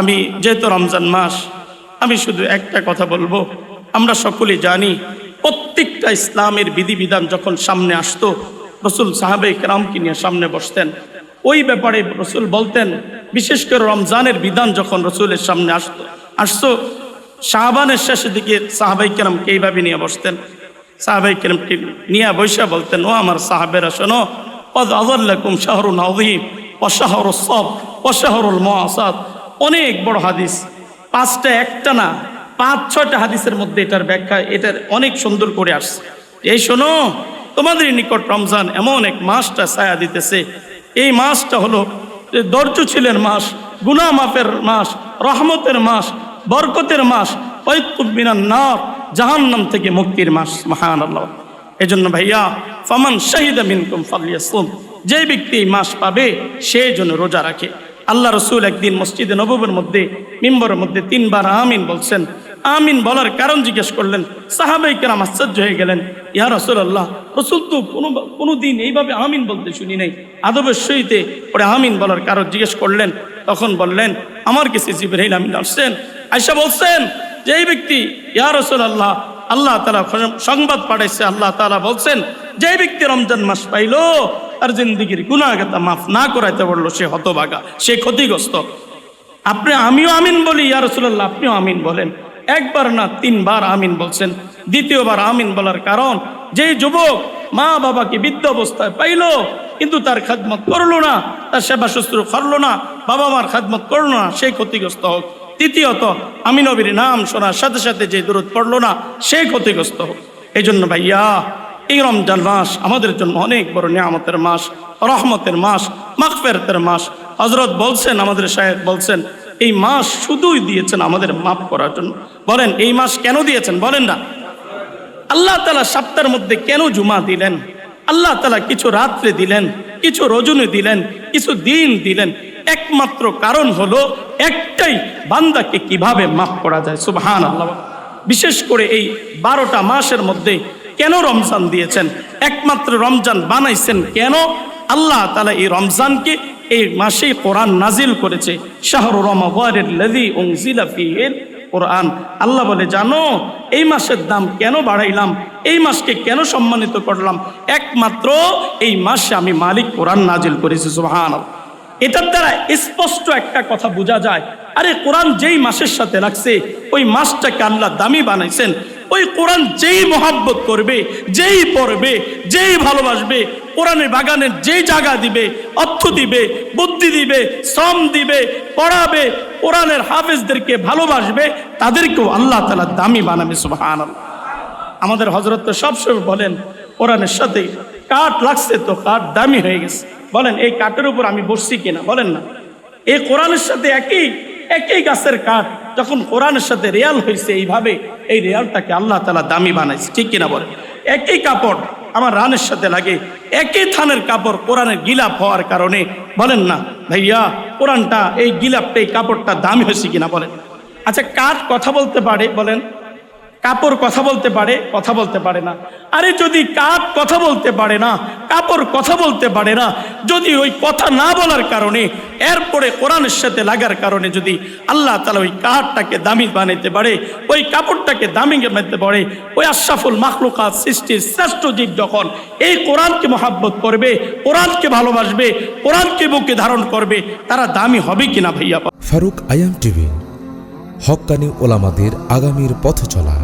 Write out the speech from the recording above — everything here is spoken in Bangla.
আমি যেহেতু রমজান মাস, আমি শুধু একটা কথা বলব। আমরা সকলে জানি, প্রত্যেকটা ইসলামের বিধিবিধান যখন সামনে আসতো, রসুল সাহাবে ইকরামকে নিয়ে সামনে বসতেন। ওই ব্যাপারে রসুল বলতেন, বিশেষ করে রমজানের বিধান যখন রসুলের সামনে আসতো আসত শাহবানের শেষের দিকে সাহাবাই কেরামকে এইভাবে নিয়ে বসতেন। সাহাবাই কেরামকে নিয়ে বৈশা বলতেন, ও আমার সাহাবের আসন অদ আজল্লাকুম শাহরুল আজিম সব অশাহরুল মহাসাদ অনেক বড় হাদিস। পাঁচটা, একটা না, পাঁচ, ছয়টা হাদিসের মধ্যে এটার ব্যাখ্যা, এটার অনেক সুন্দর করে আসছে। এই শোনো, তোমাদের নিকট রমজান এমন এক মাসটা ছায়া দিতেছে। এই মাসটা হলো যে দর্জশীলের মাস গুনা মাফের মাস, রহমতের মাস, বরকতের মাস ঐতুবিনার নার থেকে মুক্তির মাস মহান আল্লাহ জন্য ভাইয়া, ফামান শাহিদা মিনকুম ফালিয়াসুম। যে ব্যক্তি এই মাস পাবে, সে যেন রোজা রাখে। আল্লাহ রসুল একদিন মসজিদে নববের মধ্যে, মিম্বরের মধ্যে তিনবার আমিন বলছেন। আমিন বলার কারণ জিজ্ঞেস করলেন, সাহাবাই কেরাম আশ্চর্য হয়ে গেলেন, ইয়া রসুল আল্লাহ রসুল তো কোনো কোনো দিন এইভাবে আমিন বলতে শুনি নাই। আদবের সহিতে পরে আমিন বলার কারণ জিজ্ঞেস করলেন, তখন বললেন, আমার কাছে জিবরাইল আমিন আসছেন। আয়সা বলছেন যে, এই ব্যক্তি, ইয়া রসুল আল্লাহ আল্লাহ তালা সংবাদ পাঠাইছে, আল্লাহ তালা বলছেন, যে ব্যক্তি রমজান মাস পাইলো তার জিন্দিগির গুণাগাতা মাফ না করাইতে পারল সে হতবাগা সে ক্ষতিগ্রস্ত। আপনি আমিও আমিন বলি, ইয়া রসুল্লাহ আপনিও আমিন বলেন। একবার না তিনবার আমিন বলছেন। দ্বিতীয়বার আমিন বলার কারণ, যে যুবক মা বাবাকে বৃদ্ধ অবস্থায় পাইলো, কিন্তু তার খাদমত করল না, তার সেবা শুশ্রূ করল না, বাবা মার খাদমত করল না, সে ক্ষতিগ্রস্ত হোক। তৃতীয়ত আমি নবীর নাম শোনার সাথে সাথে যে দূরত পড়ল না, সে ক্ষতিগ্রস্ত হোক। এই জন্য ভাইয়া এই রমজান মাস আমাদের জন্য অনেক বড় নিয়ামতের মাস, রহমতের মাস মাকফেরতের মাস। হজরত বলছেন, আমাদের সাহেব বলছেন, এই মাস শুধুই দিয়েছেন আমাদের মাফ করার জন্য। বলেন, এই মাস কেন দিয়েছেন? বলেন না। আল্লাহ তালা সপ্তাহের মধ্যে কেন জুমা দিলেন? আল্লাহ তালা কিছু রাত্রে দিলেন, কিছু রজনী দিলেন, কিছু দিন দিলেন। একমাত্র কারণ হলো একটাই, বান্দাকে কীভাবে মাফ করা যায়? সুবহান আল্লাহ বিশেষ করে এই বারোটা মাসের মধ্যে কেন রমজান দিয়েছেন? একমাত্র রমজান বানাইছেন কেন? আল্লাহ তালা এই রমজানকে এই মাসেই কোরআন নাজিল করেছে। শাহর কোরআন। আল্লাহ বলে, জানো, এই মাসের দাম কেন বাড়াইলাম? এই মাসকে কেন সম্মানিত করলাম? একমাত্র এই মাসে আমি মালিক কোরআন নাজিল করেছি সুহান এটার দ্বারা স্পষ্ট একটা কথা বোঝা যায়। আরে কোরআন যেই মাসের সাথে লাগছে, ওই মাসটাকে আল্লাহ দামি বানাইছেন। ওই কোরআন যেই মহাব্বত করবে, যেই পড়বে, যেই ভালোবাসবে, কোরআনের বাগানের যেই জায়গা দিবে, অর্থ দিবে, বুদ্ধি দিবে, শ্রম দিবে, পড়াবে, কোরআনের হাফেজদেরকে ভালোবাসবে, তাদেরকেও আল্লাহ তালা দামি বানাবে সুবাহান আমাদের হজরত তো সবসময় বলেন, কোরআনের সাথে কাঠ লাগছে তো কাঠ দামি হয়ে গেছে। বলেন, এই কাঠের উপর আমি বসছি কিনা? বলেন না। এই কোরআনের সাথে একই একই গাছের কাঠ যখন কোরআনের সাথে রেয়াল হয়েছে এইভাবে, এই রেয়ালটাকে আল্লাহ তালা দামি বানাইছে, ঠিক কিনা বলে একই কাপড় আমার রানের সাথে লাগে, একই থানের কাপড় কোরআনের গিলাপ হওয়ার কারণে, বলেন না? ভাইয়া, কোরআনটা, এই গিলাপটা, এই কাপড়টা দামি হয়েছে কিনা বলেন? আচ্ছা কার কথা বলতে পারে, বলেন? কাপড় কথা বলতে পারে, কথা বলতে পারে না। আরে যদি কাপ কথা বলতে পারে না, কাপড় কথা বলতে পারে না, যদি ওই কথা না বলার কারণে, এরপরে কোরআনের সাথে লাগার কারণে যদি আল্লাহ তালা ওই কাহারটাকে দামি বানাইতে পারে, ওই কাপড়টাকে দামি বানাইতে পারে, ওই আশরাফুল মাখলুকাত সৃষ্টির শ্রেষ্ঠ জীব যখন এই কোরআনকে মহাব্বত করবে, কোরআনকে ভালোবাসবে, কোরআনকে বুকে ধারণ করবে, তারা দামি হবে কিনা ভাইয়া? ফারুক আয়াম টিভি হক্কানি ওলামাদের আগামীর পথ চলা